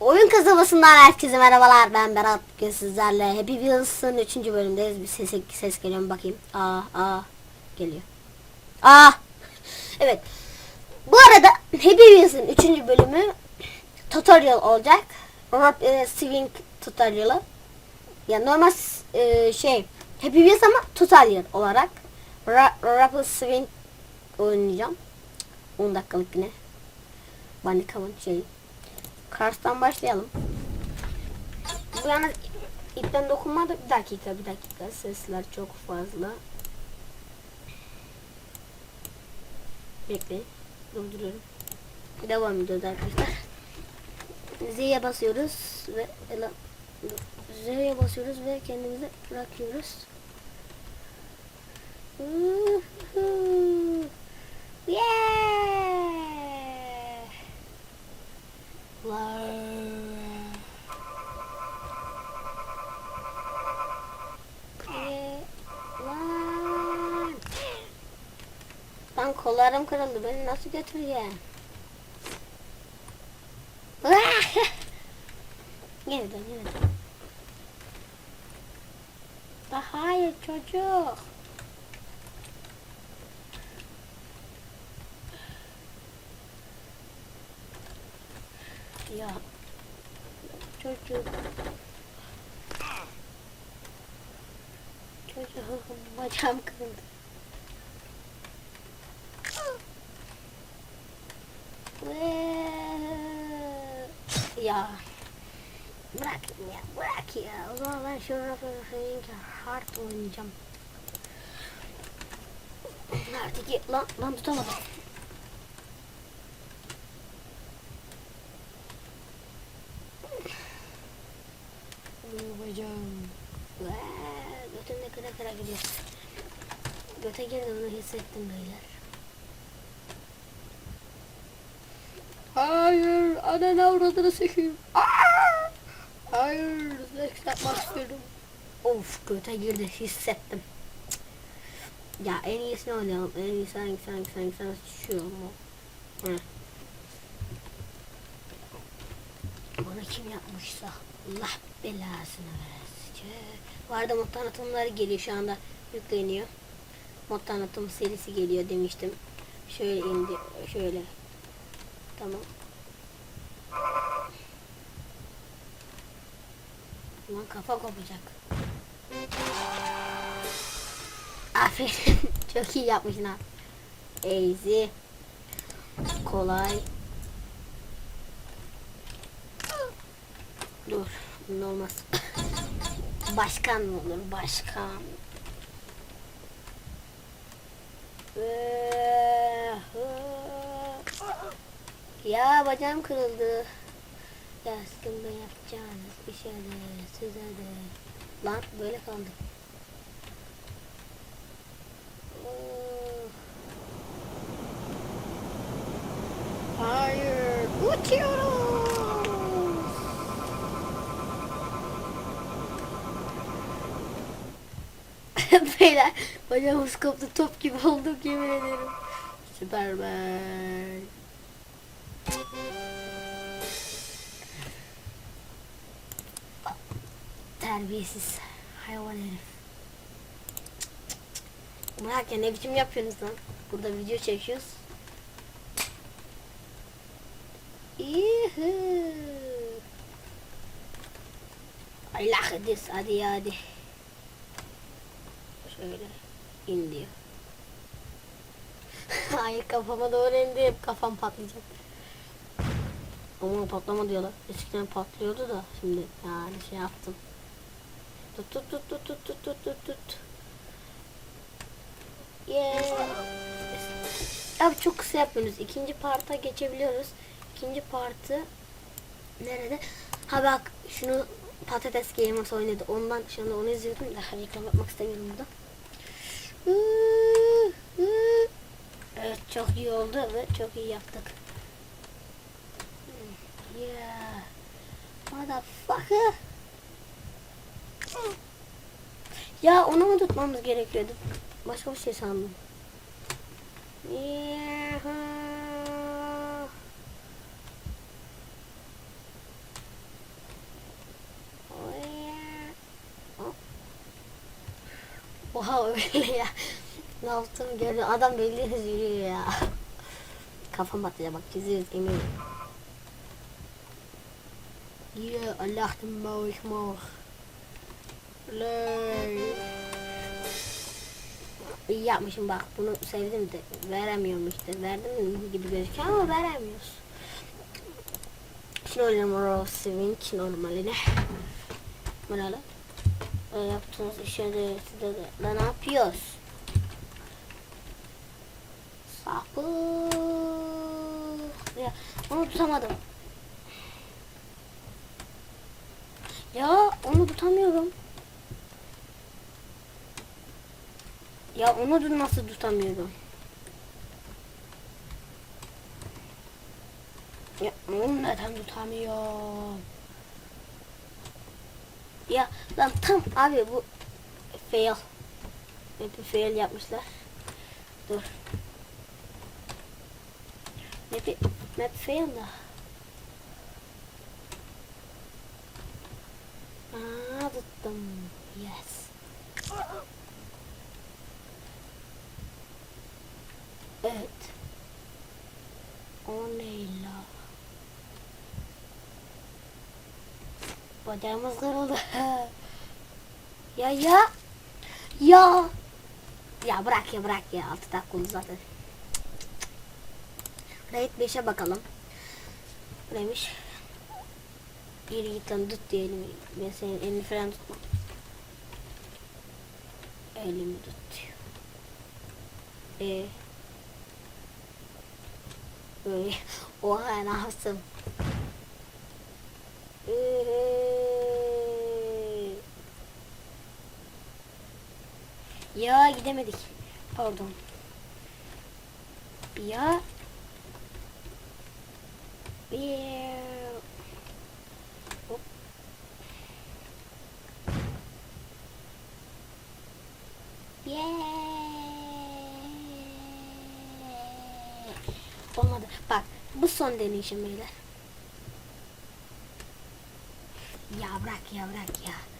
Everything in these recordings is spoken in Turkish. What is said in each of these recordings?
Oyun kasabasından herkese merhabalar. Ben Berat. Bugün sizlerle Happy Wheels'ın 3. bölümdeyiz. Bir ses, ses geliyor mu bakayım. Aa, aa. Geliyor. Aa. Evet. Bu arada Happy Wheels'ın 3. bölümü tutorial olacak. Rope e, swing tutorial'ı. Ya normal e, şey Happy Wheels ama tutorial olarak. Ra Rope swing oynayacağım. 10 dakikalık yine. Bunny Common şey. Kars'tan başlayalım. Bu yalnız ipten dokunmadı. Bir dakika bir dakika. Sesler çok fazla. Bekle. Durduruyorum. Devam ediyoruz arkadaşlar. Z'ye basıyoruz ve Z'ye basıyoruz ve kendimizi bırakıyoruz. Yeah! Ben kollarım kırıldı. Beni nasıl götüreceğim? Geri dön, geri dön. Hayır çocuk. Ya çocuk. Çocuğum bacağım kırıldı. Ya bırak ya bırak ya. O zaman ben şu Rafael'inki hard oynayacağım. Artık lan lan tutamadım. Vaa, Götümde kıra kıra gidiyor. Göte girdi onu hissettim beyler. Hayır, ananı avradını sikeyim. Aa! Hayır, seks yapmak istiyorum. Of, göte girdi, hissettim. Ya en iyisini oynayalım. En iyisi hangisi hangisi hangisi hangisi şu mu? Hı. Bunu kim yapmışsa Allah belasını versin. Bu arada mod tanıtımları geliyor şu anda yükleniyor. Mod tanıtım serisi geliyor demiştim. Şöyle indi şöyle. Tamam. Lan kafa kopacak. Aferin. Çok iyi yapmışsın ha. Easy. Kolay. Dur. Bunun olmaz. Başkan mı olur? Başkan. Ya bacağım kırıldı. Yastığımda yapacağınız işe de size de. Lan böyle kaldı. Hayır. Uçuyoruz. Beyler bacağımız koptu top gibi olduk yemin ederim. Süpermen. Terbiyesiz hayvan herif. Bırak ya ne biçim yapıyorsunuz lan? Burada video çekiyoruz. Yuhu. Allah hadi ya hadi. Şöyle in diyor. Hayır kafama doğru indi hep kafam patlayacak. Ama patlama diyorlar. Eskiden patlıyordu da şimdi yani şey yaptım. Tut tut tut tut tut tut tut tut tut. Yeah. Abi çok kısa yapıyoruz. İkinci parta geçebiliyoruz. İkinci partı nerede? Ha bak şunu Patates Gamers oynadı. Ondan şu anda onu izliyordum. Daha reklam yapmak istemiyorum burada. Evet çok iyi oldu ve çok iyi yaptık. Yeah. Motherfucker. Ya onu mu tutmamız gerekiyordu? Başka bir şey sandım. Yeah. Oha öyle ya. Ne yaptığımı gördüm. Adam belli yürüyor ya. Kafam atacak bak çiziyoruz eminim. Ya mağış mağış. Lay. İyi yapmışım bak bunu sevdim de veremiyorum işte. Verdim gibi gözüküyor ama veremiyoruz. Şimdi oynayalım Rose Swing normaline. Böyle. E, yaptığınız işe de ne yapıyoruz? Sapık. Ya onu tutamadım. Ya onu tutamıyorum. Ya onu nasıl tutamıyorum? Ya onu neden tutamıyorum? Ya lan tam abi bu fail. Bir fail yapmışlar. Dur. Map, map fail da. Aa tuttum. Yes. Evet. O ne la? Bacağımız kırıldı. ya ya. Ya. Ya bırak ya bırak ya. 6 dakika oldu zaten. Raid 5'e bakalım. Neymiş? Yürü git lan tut diyelim. Ben senin elini falan tutmam. Elimi tut diyor. Ee, böyle. Oha ne yaptım? Ya gidemedik. Pardon. Ya. Bir. Hop. Yeah. Olmadı. Bak bu son deneyişim beyler. Ya bırak ya bırak ya.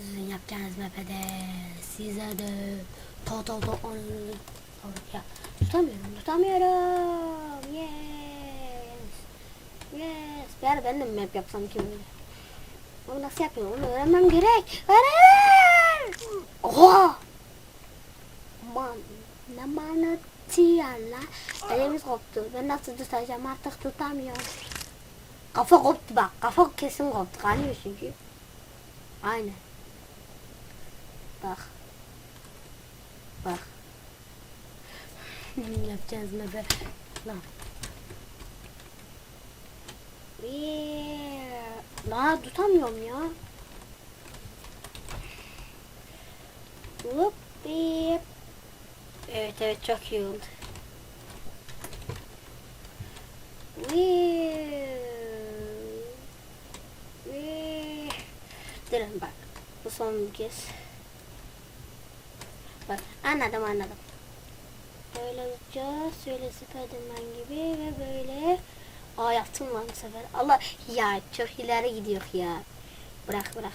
Sizin yapacağınız mepede size de to to onu ya tutamıyorum tutamıyorum. Yes. Yes. Bir ben de map yapsam kim bilir onu nasıl yapıyorum? Onu öğrenmem gerek. Öğren oha! Man ne manatıyla elimiz koptu. Ben nasıl tutacağım? Artık tutamıyorum. Kafa koptu bak. Kafa kesin koptu. Kanıyor çünkü. Aynen. Bak. Bak. Yapacağız ne be. Lan. Daha tutamıyorum ya. Hop. Bip. Evet evet çok iyi oldu. Durun bak. Bu son kez. Bak anladım anladım. Böyle uçacağız. Şöyle Spiderman gibi ve böyle. Aa yaptım lan bu sefer. Allah ya çok ileri gidiyor ya. Bırak bırak.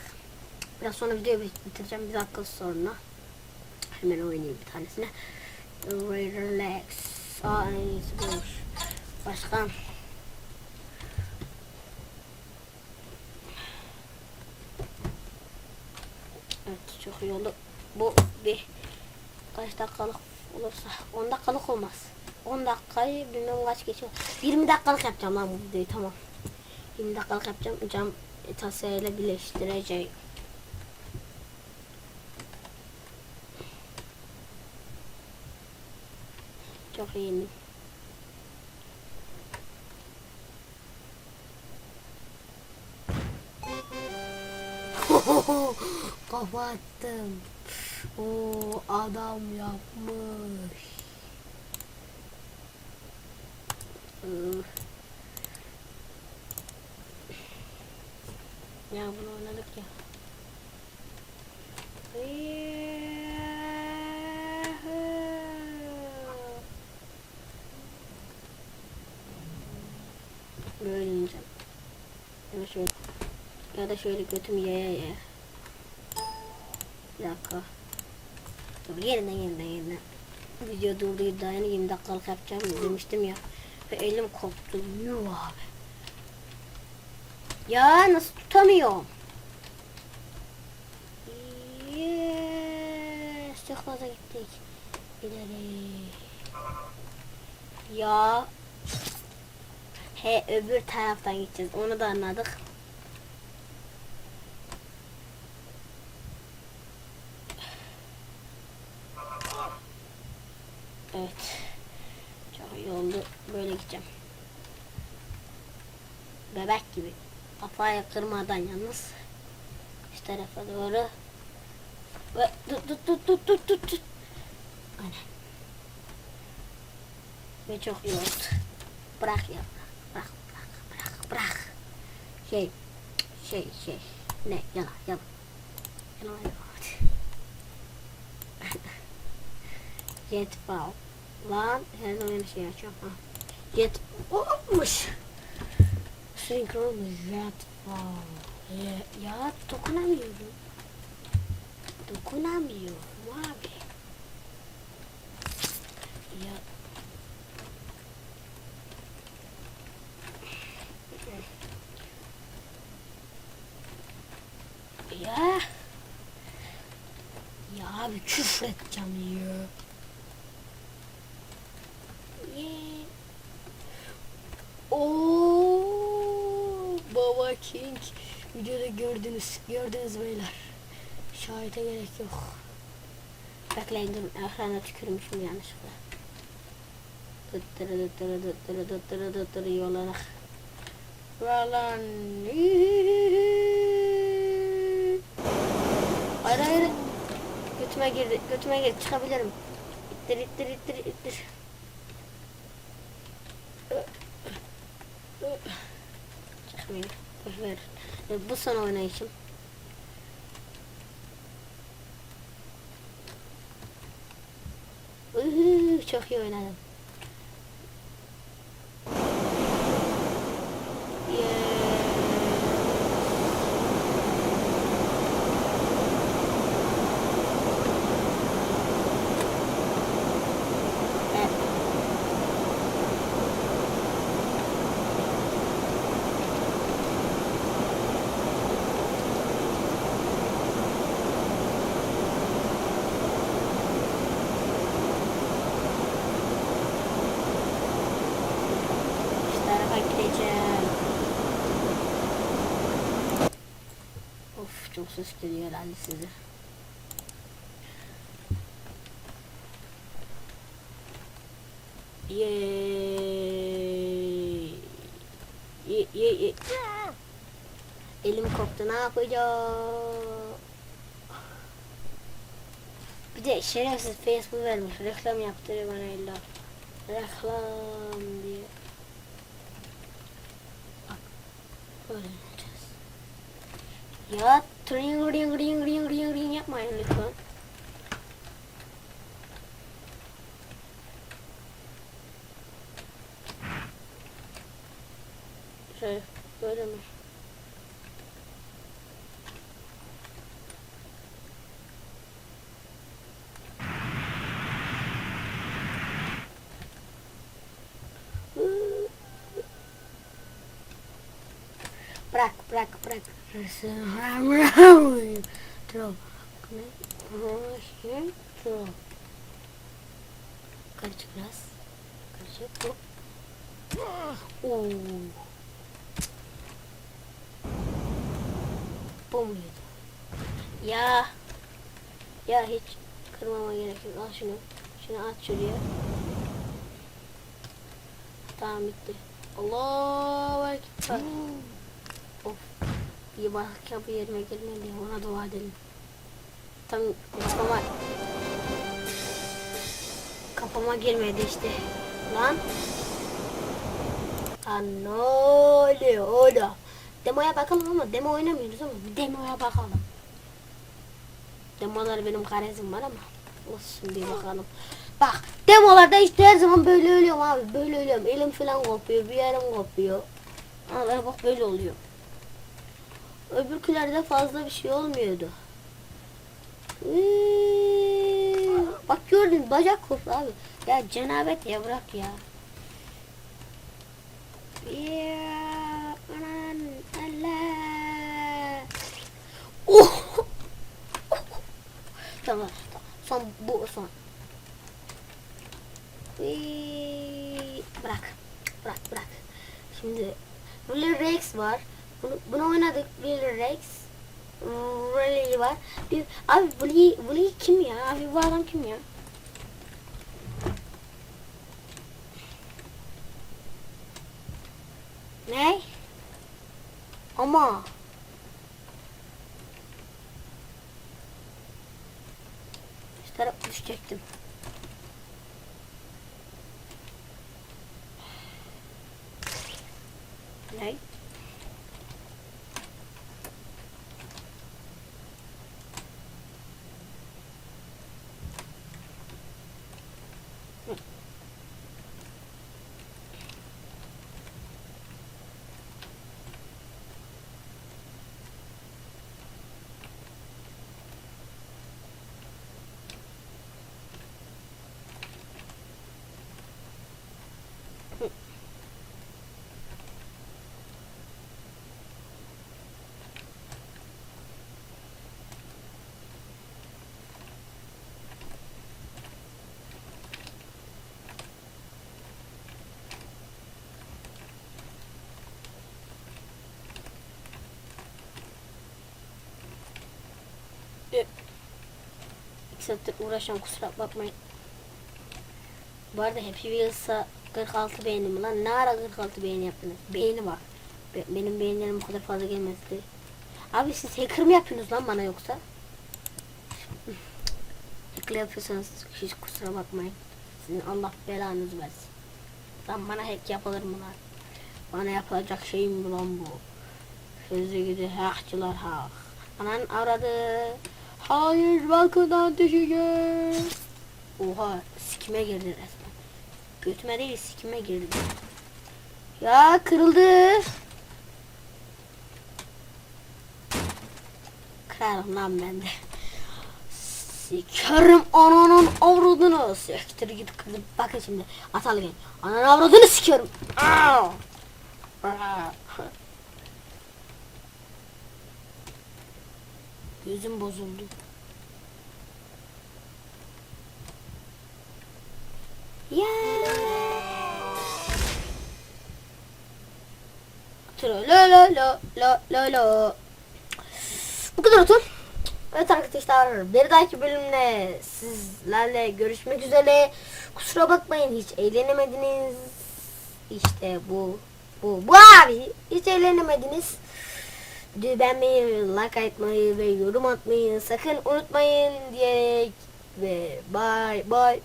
Biraz sonra videoyu bitireceğim. Bir dakika sonra. Hemen oynayayım bir tanesine. Relax. Aa buymuş. Başkan. Evet çok iyi oldu. Bu bir kaç dakikalık olursa 10 dakikalık olmaz. 10 dakikayı bilmem kaç geçiyor. 20 dakikalık yapacağım lan bu videoyu tamam. 20 dakikalık yapacağım. Cam tasayla birleştireceğim. Çok iyiyim. Kapattım. O adam yapmış. Ya bunu oynadık ya. Böyle ineceğim. Ya şöyle, ya da şöyle götüm yaya yaya. Bir dakika. Dur yeniden yeniden yeniden. Video durduydu daha yeni 20 dakikalık yapacağım demiştim ya. Ve elim koptu. Yuh abi. Ya nasıl tutamıyorum? Yes, çok fazla gittik. İleri. Ya. He öbür taraftan gideceğiz. Onu da anladık. Evet. Çok iyi oldu. Böyle gideceğim. Bebek gibi. Kafayı kırmadan yalnız. Şu tarafa doğru. Ve tut tut tut tut tut tut tut. Ve çok iyi oldu. Bırak ya. Bırak bırak bırak bırak. Şey şey şey. Ne yalan yalan. Yalan yalan. Jetball. Lan her zaman şey açıyorum. Jet olmuş. Senkron jetball. Ya, ya dokunamıyorum. Dokunamıyorum abi. Ya. Ya. Ya abi küfür edeceğim ya. Yeah. Oo, Baba King videoda gördünüz gördünüz beyler. Şahite gerek yok. Bekleyin durun ekrana tükürmüşüm yanlışlıkla. Dıttırı dıttırı dıttırı dıttırı dıttırı iyi olarak. Valan. Hayır hayır. Götüme girdi. Götüme girdi. Çıkabilirim. İttir ittir ittir ittir. Çıkmayayım. E, Bu son oynayışım. Uhu, çok iyi oynadım. Yeah. Evet. Şu tarafa gideceğim. Of çok ses geliyor herhalde size. Yeee. Ye ye ye. Elim koptu ne yapacağım? Bir şerefsiz Facebook vermiş. Reklam yaptırıyor bana illa. Reklam diye. Bak. Ya ring ring ring ring ring ring yapmayın lütfen. Şey böyle mi? Bırak bırak bırak. Karışık biraz. Karışık. Hop. Oo. Bu muydu? Ya. Ya hiç kırmama gerek yok. Al şunu. Şunu at şuraya. Tamam bitti. Allahu Ekber. of. İyi bak kapı yerime gelmedi. Ona dua edelim. Tam kafama kafama girmedi işte. Lan. Ha ne oluyor? Demoya bakalım ama demo oynamıyoruz ama bir demoya bakalım. Demolar benim garezim var ama olsun bir bakalım. Bak demolarda işte her zaman böyle ölüyorum abi böyle ölüyorum. Elim falan kopuyor bir yerim kopuyor. Ama bak böyle oluyor. Öbürkülerde fazla bir şey olmuyordu. Iiii. Bak gördün bacak koptu abi. Ya cenabet ya bırak ya. Ya Allah. Oh. tamam tamam. Son bu son. Iiii, Bırak. Bırak bırak. Şimdi Rex var. Bunu, bunu oynadık. Ruler Rex. Rally var. Bir, abi Bully, Bully kim ya? Abi bu adam kim ya? Ne? Ama şu taraf düşecektim. Ne? Saattir uğraşıyorum kusura bakmayın. Bu arada Happy Wheels'a 46 beğenim lan. Ne ara 46 beğeni yaptınız? Beğeni var. Be- benim beğenilerim bu kadar fazla gelmezdi. Abi siz hacker mı yapıyorsunuz lan bana yoksa? Hacker yapıyorsanız hiç kusura bakmayın. Sizin Allah belanızı versin. Lan bana hack yapılır mı lan? Bana yapılacak şey mi lan bu? Sözü gidi hackçılar hak. Anan aradı. Hayır balkondan düşeceğiz. Oha sikime girdi resmen. Götüme değil sikime girdi. Ya kırıldı. Kırarım lan ben de. Sikerim ananın avradını. Siktir git kızım. Bakın şimdi atalı gel. Ananın avradını sikerim. Aa! Aa! Gözüm bozuldu. Ya. Tra la la la la la. Bu kadar olsun. Evet arkadaşlar bir dahaki bölümde sizlerle görüşmek üzere. Kusura bakmayın hiç eğlenemediniz. İşte bu bu bu abi hiç eğlenemediniz. Beğenmeyi, like atmayı ve yorum atmayı sakın unutmayın diyerek ve bye. bye.